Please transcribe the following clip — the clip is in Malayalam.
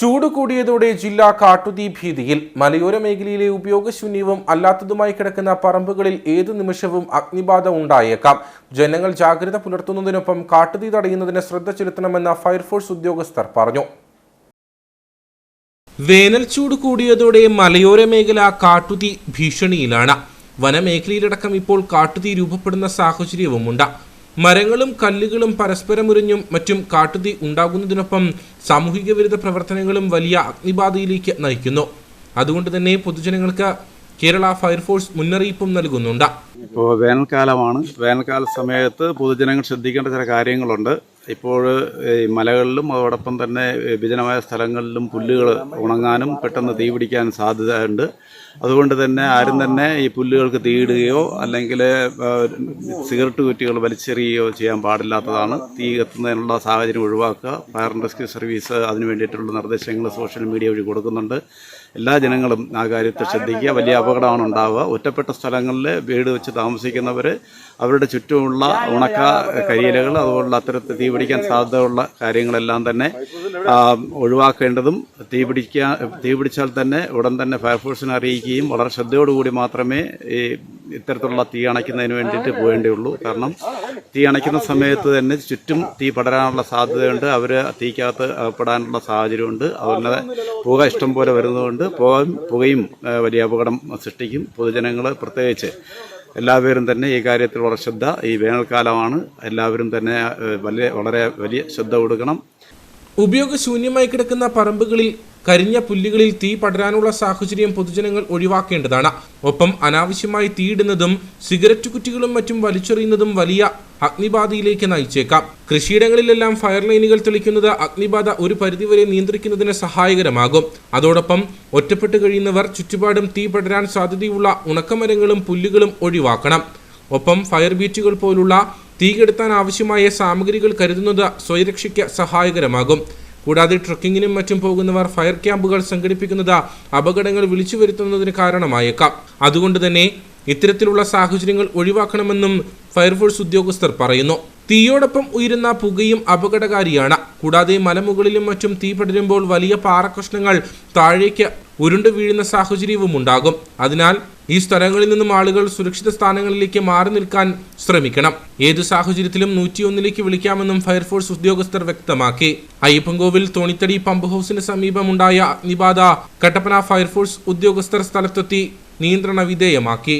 ചൂട് കൂടിയതോടെ ജില്ലാ കാട്ടുതീ ഭീതിയിൽ മലയോര മേഖലയിലെ ഉപയോഗശൂന്യവും അല്ലാത്തതുമായി കിടക്കുന്ന പറമ്പുകളിൽ ഏതു നിമിഷവും അഗ്നിബാധ ഉണ്ടായേക്കാം. ജനങ്ങൾ ജാഗ്രത പുലർത്തുന്നതിനൊപ്പം കാട്ടുതീ തടയുന്നതിന് ശ്രദ്ധ ചെലുത്തണമെന്ന് ഫയർഫോഴ്സ് ഉദ്യോഗസ്ഥർ പറഞ്ഞു. വേനൽ ചൂട് കൂടിയതോടെ മലയോര മേഖല കാട്ടുതീ ഭീഷണിയിലാണ്. വനമേഖലയിലടക്കം ഇപ്പോൾ കാട്ടുതീ രൂപപ്പെടുന്ന സാഹചര്യവുമുണ്ട്. മരങ്ങളും കല്ലുകളും പരസ്പരം ഉറിഞ്ഞും മറ്റും കാട്ടുതീ ഉണ്ടാകുന്നതിനൊപ്പം സാമൂഹിക വിരുദ്ധ പ്രവർത്തനങ്ങളും വലിയ അഗ്നിബാധയിലേക്ക് നയിക്കുന്നു. അതുകൊണ്ട് തന്നെ പൊതുജനങ്ങൾക്ക് കേരള ഫയർഫോഴ്സ് മുന്നറിയിപ്പും നൽകുന്നുണ്ട്. ഇപ്പോൾ വേനൽക്കാലമാണ്. വേനൽക്കാല സമയത്ത് പൊതുജനങ്ങൾ ശ്രദ്ധിക്കേണ്ട ചില കാര്യങ്ങളുണ്ട്. ഇപ്പോൾ മലകളിലും അതോടൊപ്പം തന്നെ വിജനമായ സ്ഥലങ്ങളിലും പുല്ലുകൾ ഉണങ്ങാനും പെട്ടെന്ന് തീ പിടിക്കാൻ സാധ്യതയുണ്ട്. അതുകൊണ്ട് തന്നെ ആരും തന്നെ ഈ പുല്ലുകൾക്ക് തീയിടുകയോ അല്ലെങ്കിൽ സിഗരറ്റ് കുറ്റികൾ വലിച്ചെറിയുകയോ ചെയ്യാൻ പാടില്ലാത്തതാണ്. തീ എത്തുന്നതിനുള്ള സാഹചര്യം ഒഴിവാക്കുക. ഫയർ ആൻഡ് റെസ്ക്യൂ സർവീസ് അതിന് വേണ്ടിയിട്ടുള്ള നിർദ്ദേശങ്ങൾ സോഷ്യൽ മീഡിയ വഴി കൊടുക്കുന്നുണ്ട്. എല്ലാ ജനങ്ങളും ആ കാര്യത്തെ ശ്രദ്ധിക്കുക. വലിയ അപകടമാണ് ഉണ്ടാവുക. ഒറ്റപ്പെട്ട സ്ഥലങ്ങളിൽ വീട് വെച്ച് താമസിക്കുന്നവർ അവരുടെ ചുറ്റുമുള്ള ഉണക്ക കരിയിലകൾ അതുപോലുള്ള അത്തരത്തിൽ തീ പിടിക്കാൻ സാധ്യതയുള്ള കാര്യങ്ങളെല്ലാം തന്നെ ഒഴിവാക്കേണ്ടതും തീ പിടിക്കാൻ തീ പിടിച്ചാൽ തന്നെ ഉടൻ തന്നെ ഫയർഫോഴ്സിനെ അറിയിക്കുകയും വളരെ ശ്രദ്ധയോടുകൂടി മാത്രമേ ഈ ഇത്തരത്തിലുള്ള തീ അണയ്ക്കുന്നതിന് വേണ്ടിയിട്ട് പോകേണ്ടിയുള്ളൂ. കാരണം തീ അണയ്ക്കുന്ന സമയത്ത് തന്നെ ചുറ്റും തീ പടരാനുള്ള സാധ്യതയുണ്ട്. അവർ തീക്കകത്ത് പെടാനുള്ള സാഹചര്യമുണ്ട്. അതുപോലെ പുക ഇഷ്ടം പോലെ വരുന്നതുകൊണ്ട് പുകയും പുകയും വലിയ അപകടം സൃഷ്ടിക്കും. പൊതുജനങ്ങൾ പ്രത്യേകിച്ച് എല്ലാവരും തന്നെ ഈ കാര്യത്തിൽ വളരെ ശ്രദ്ധ. ഈ വേനൽക്കാലമാണ് എല്ലാവരും തന്നെ വലിയ വളരെ വലിയ ശ്രദ്ധ കൊടുക്കണം. ഉപയോഗശൂന്യമായി കിടക്കുന്ന പറമ്പുകളിൽ കരിഞ്ഞ പുല്ലുകളിൽ തീ പടരാനുള്ള സാഹചര്യം പൊതുജനങ്ങൾ ഒഴിവാക്കേണ്ടതാണ്. ഒപ്പം അനാവശ്യമായി തീയിടുന്നതും സിഗരറ്റ് കുറ്റികളും മറ്റും വലിച്ചെറിയുന്നതും വലിയ അഗ്നിബാധയിലേക്ക് നയിച്ചേക്കാം. കൃഷിയിടങ്ങളിലെല്ലാം ഫയർ ലൈനുകൾ തെളിക്കുന്നത് അഗ്നിബാധ ഒരു പരിധിവരെ നിയന്ത്രിക്കുന്നതിന് സഹായകരമാകും. അതോടൊപ്പം ഒറ്റപ്പെട്ട് കഴിയുന്നവർ ചുറ്റുപാടും തീ പടരാൻ സാധ്യതയുള്ള ഉണക്കമരങ്ങളും പുല്ലുകളും ഒഴിവാക്കണം. ഒപ്പം ഫയർ ബീച്ചുകൾ പോലുള്ള തീ കെടുത്താൻ ആവശ്യമായ സാമഗ്രികൾ കരുതുന്നത് സ്വയരക്ഷയ്ക്ക് സഹായകരമാകും. കൂടാതെ ട്രക്കിങ്ങിനും മറ്റും പോകുന്നവർ ഫയർ ക്യാമ്പുകൾ സംഘടിപ്പിക്കുന്നത് അപകടങ്ങൾ വിളിച്ചു വരുത്തുന്നതിന് കാരണമായേക്കാം. അതുകൊണ്ട് തന്നെ ഇത്തരത്തിലുള്ള സാഹചര്യങ്ങൾ ഒഴിവാക്കണമെന്നും ഫയർഫോഴ്സ് ഉദ്യോഗസ്ഥർ പറയുന്നു. തീയോടൊപ്പം ഉയരുന്ന പുകയും അപകടകാരിയാണ്. കൂടാതെ മലമുകളിലും മറ്റും തീ പടരുമ്പോൾ വലിയ പാറക്കഷ്ണങ്ങൾ താഴേക്ക് ഉരുണ്ടു വീഴുന്ന സാഹചര്യവും ഉണ്ടാകും. അതിനാൽ ഈ സ്ഥലങ്ങളിൽ നിന്നും ആളുകൾ സുരക്ഷിത സ്ഥാനങ്ങളിലേക്ക് മാറി നിൽക്കാൻ ശ്രമിക്കണം. ഏതു സാഹചര്യത്തിലും നൂറ്റിയൊന്നിലേക്ക് വിളിക്കാമെന്നും ഫയർഫോഴ്സ് ഉദ്യോഗസ്ഥർ വ്യക്തമാക്കി. അയ്യപ്പൻകോവിൽ തോണിത്തടി പമ്പ് ഹൗസിന് സമീപമുണ്ടായ അഗ്നിബാധ കട്ടപ്പന ഫയർഫോഴ്സ് ഉദ്യോഗസ്ഥർ സ്ഥലത്തെത്തി നിയന്ത്രണ വിധേയമാക്കി.